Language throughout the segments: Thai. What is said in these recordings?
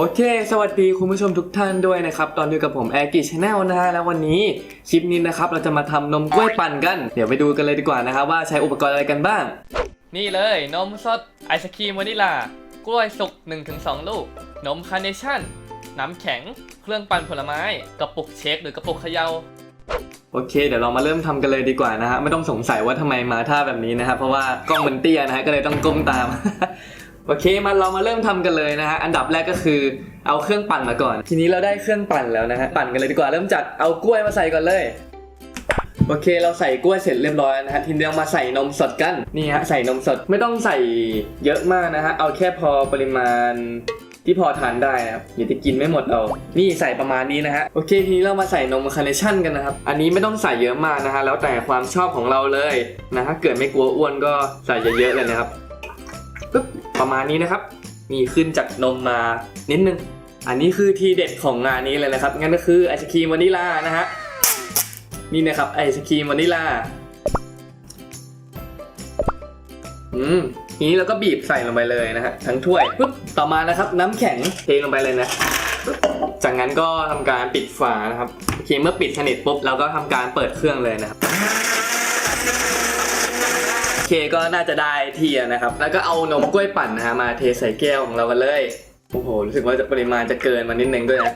โอเค สวัสดีคุณผู้ชมทุกท่านด้วยนะครับ ตอนอยู่กับผมแอร์กิชแนลนะฮะ แล้ววันนี้คลิปนี้นะครับ เราจะมาทำนมกล้วยปั่นกัน เดี๋ยวไปดูกันเลยดีกว่านะครับ ว่าใช้อุปกรณ์อะไรกันบ้าง นี่เลย นมสด ไอศครีมวานิลา กล้วยสุก 1-2 ลูก นมคาร์เนชั่น น้ำแข็ง เครื่องปั่นผลไม้ กระปุกเชคหรือกระปุกเขยา่าโอเค เดี๋ยวเรามาเริ่มทำกันเลยดีกว่านะฮะ ไม่ต้องสงสัยว่าทำไมมาท่าแบบนี้นะครับเพราะว่ากล้องมันเตี้ยนะฮะ ก็เลยต้องก้มตาม โอเคมาเรามาเริ่มทำกันเลยนะฮะอันดับแรกก็คือเอาเครื่องปั่นมาก่อน ทีนี้เราได้เครื่องปั่นแล้วนะฮะปั่นกันเลยดีกว่าเริ่มจากเอากล้วยมาใส่ก่อนเลยโอเค เราใส่กล้วยเสร็จเรียบร้อยนะฮะทีนี้เรามาใส่นมสดกันนี่ฮะใส่นมสดไม่ต้องใส่เยอะมากนะฮะเอาแค่พอปริมาณที่พอทานได้นะครับอย่าจะกินไม่หมดเอา นี่ใส่ประมาณนี้นะฮะ โอเค ทีนี้เรามาใส่นมคาร์เนชั่นกันนะครับ อันนี้ไม่ต้องใส่เยอะมากนะฮะ แล้วแต่ความชอบของเราเลยนะถ้าเกิดไม่กลัวอ้วนก็ใส่เยอะๆเลยนะครับ ประมาณนี้นะครับ มีขึ้นจากนมมานิดนึง อันนี้คือทีเด็ดของงานนี้เลยนะครับ งั้นก็คือไอศครีมวานิลานะฮะ นี่นะครับไอศครีมวานิลา อืมทีนี้เราก็บีบใส่ลงไปเลยนะฮะทั้งถ้วยปุ๊บ ต่อมานะครับ น้ำแข็งเทลงไปเลยนะ จากนั้นก็ทำการปิดฝานะครับโอเคเมื่อปิดสนิทปุ๊บเราก็ทำการเปิดเครื่องเลยนะครับ เคก็น่าจะได้ที่นะครับ แล้วก็เอานมกล้วยปั่นนะฮะมาเทใส่แก้วของเรากันเลย โอ้โห รู้สึกว่าจะปริมาณจะเกินมานิดนึงด้วยนะ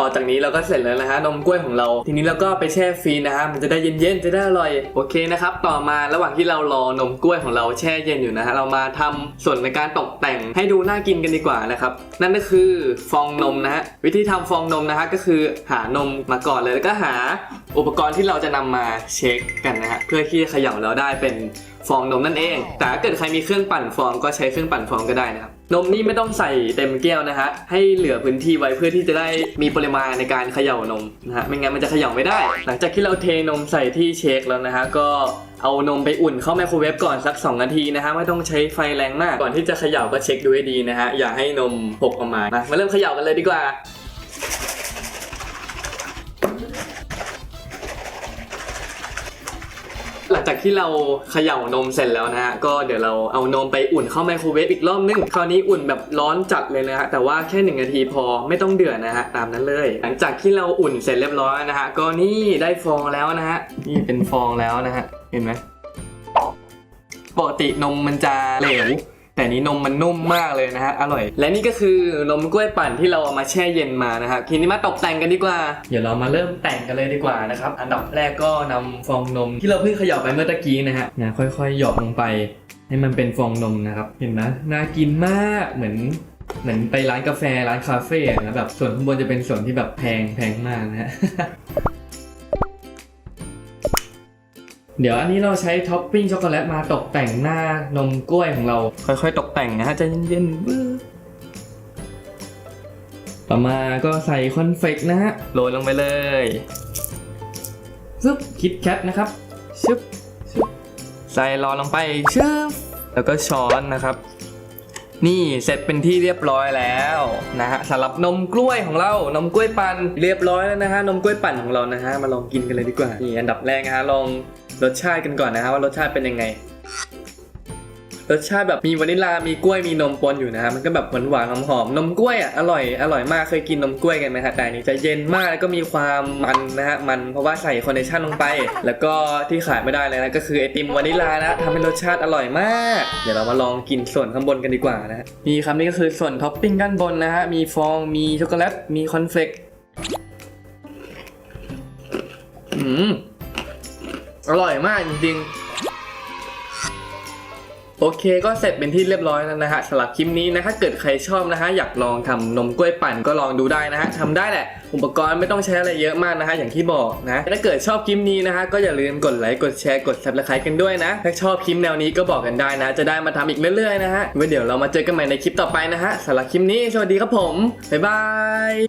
ต่อจากนี้เราก็เสร็จแล้วนะฮะนมกล้วยของเรา ทีนี้เราก็ไปแช่ฟรีนะฮะมันจะได้เย็นๆจะได้อร่อยโอเคนะครับต่อมาระหว่างที่เรารอนมกล้วยของเราแช่เย็นอยู่นะฮะเรามาทำส่วนในการตกแต่งให้ดูน่ากินกันดีกว่านะครับนั่นก็คือฟองนมนะฮะวิธีทำฟองนมนะฮะก็คือหานมมาก่อนเลยแล้วก็หาอุปกรณ์ที่เราจะนำมาเช็คกันนะฮะเพื่อที่จะเขย่าแล้วได้เป็นฟองนมนั่นเอง แต่ถ้าเกิดใครมีเครื่องปั่นฟองก็ใช้เครื่องปั่นฟองก็ได้นะครับ นมนี่ไม่ต้องใส่เต็มแก้วนะฮะ ให้เหลือพื้นที่ไว้เพื่อที่จะได้มีปริมาณในการเขย่านมนะฮะ ไม่งั้นมันจะเขย่าไม่ได้ หลังจากที่เราเทนมใส่ที่เชคแล้วนะฮะ ก็เอานมไปอุ่นเข้าไมโครเวฟก่อนสัก 2 นาทีนะฮะ ไม่ต้องใช้ไฟแรงมาก ก่อนที่จะเขย่าก็เช็คดูให้ดีนะฮะ อย่าให้นมหกออกมา มามาเริ่มเขย่ากันเลยดีกว่า หลังจากที่เราเขย่านมเสร็จแล้วนะฮะก็เดี๋ยวเราเอานมไปอุ่นเข้าไมโครเวฟอีกรอบนึงคราวนี้อุ่นแบบร้อนจัดเลยนะฮะแต่ว่าแค่หนึ่งนาทีพอไม่ต้องเดือดนะฮะตามนั้นเลย หลังจากที่เราอุ่นเสร็จเรียบร้อยนะฮะก็นี่ได้ฟองแล้วนะฮะนี่เป็นฟองแล้วนะฮะเห็นไหมปกตินมมันจะเหลว แต่นี้นมมันนุ่มมากเลยนะฮะ อร่อย และนี่ก็คือนมกล้วยปั่นที่เราเอามาแช่เย็นมานะครับทีนี้มาตกแต่งกันดีกว่า เดี๋ยวเรามาเริ่มแต่งกันเลยดีกว่านะครับ อันดับแรกก็นำฟองนมที่เราเพิ่งเขย่าไปเมื่อตะกี้นะฮะนี่ยค่อยๆ หยอดลงไป ให้มันเป็นฟองนมนะครับ เห็นไหมน่ากินมากเหมือนเหมือนไปร้านกาแฟร้านคาเฟ่นะแบบส่วนข้างบนจะเป็นส่วนที่แบบแพงแพงมากนะฮะ เดี๋ยวอันนี้เราใช้ท็อปปิ้งช็อกโกแลตมาตกแต่งหน้านมกล้วยของเรา ค่อยๆ ตกแต่งนะฮะใจเย็นๆบื้อต่อมาก็ใส่คอนเฟกนะฮะโรยลงไปเลยซึบคิดแคทนะครับชึบชึบใส่รอลงไปชึบแล้วก็ช้อนนะครับ นี่เสร็จเป็นที่เรียบร้อยแล้วนะฮะสำหรับนมกล้วยของเรา นมกล้วยปั่นเรียบร้อยแล้วนะฮะนมกล้วยปั่นของเรานะฮะมาลองกินกันเลยดีกว่านี่อันดับแรกนะฮะลอง รสชาติกันก่อนนะฮะว่ารสชาติเป็นยังไง รสชาติแบบมีวานิลา มีกล้วย มีนมปนอยู่นะฮะมันก็แบบหวานๆหอมๆ นมกล้วยอะอร่อย อร่อยมาก เคยกินนมกล้วยกันไหมฮะแต่อันนี้จะเย็นมากแล้วก็มีความมันนะฮะ มันเพราะว่าใส่คอนเนชั่นลงไป แล้วก็ที่ขาดไม่ได้เลยนะก็คือไอติมวานิลานะทำให้รสชาติอร่อยมาก เดี๋ยวเรามาลองกินส่วนข้างบนกันดีกว่านะฮะนี่ครับนี่ก็คือส่วนท็อปปิ้งด้านบนนะฮะ มีฟอง มีช็อกโกแลต มีคอนเฟลกอืม อร่อยมากจริงๆโอเคก็เสร็จเป็นที่เรียบร้อยแล้วนะฮะสำหรับคลิปนี้นะถ้าเกิดใครชอบนะฮะอยากลองทำนมกล้วยปั่นก็ลองดูได้นะฮะทำได้แหละ อุปกรณ์ไม่ต้องใช้อะไรเยอะมากนะฮะอย่างที่บอกนะถ้าเกิดชอบคลิปนี้นะฮะก็อย่าลืมกดไลค์กดแชร์กด subscribe กันด้วยนะ ถ้าชอบคลิปแนวนี้ก็บอกกันได้นะ จะได้มาทำอีกเรื่อยๆนะฮะไว้เดี๋ยวเรามาเจอกันใหม่ในคลิปต่อไปนะฮะสำหรับคลิปนี้สวัสดีครับผมบ๊ายบาย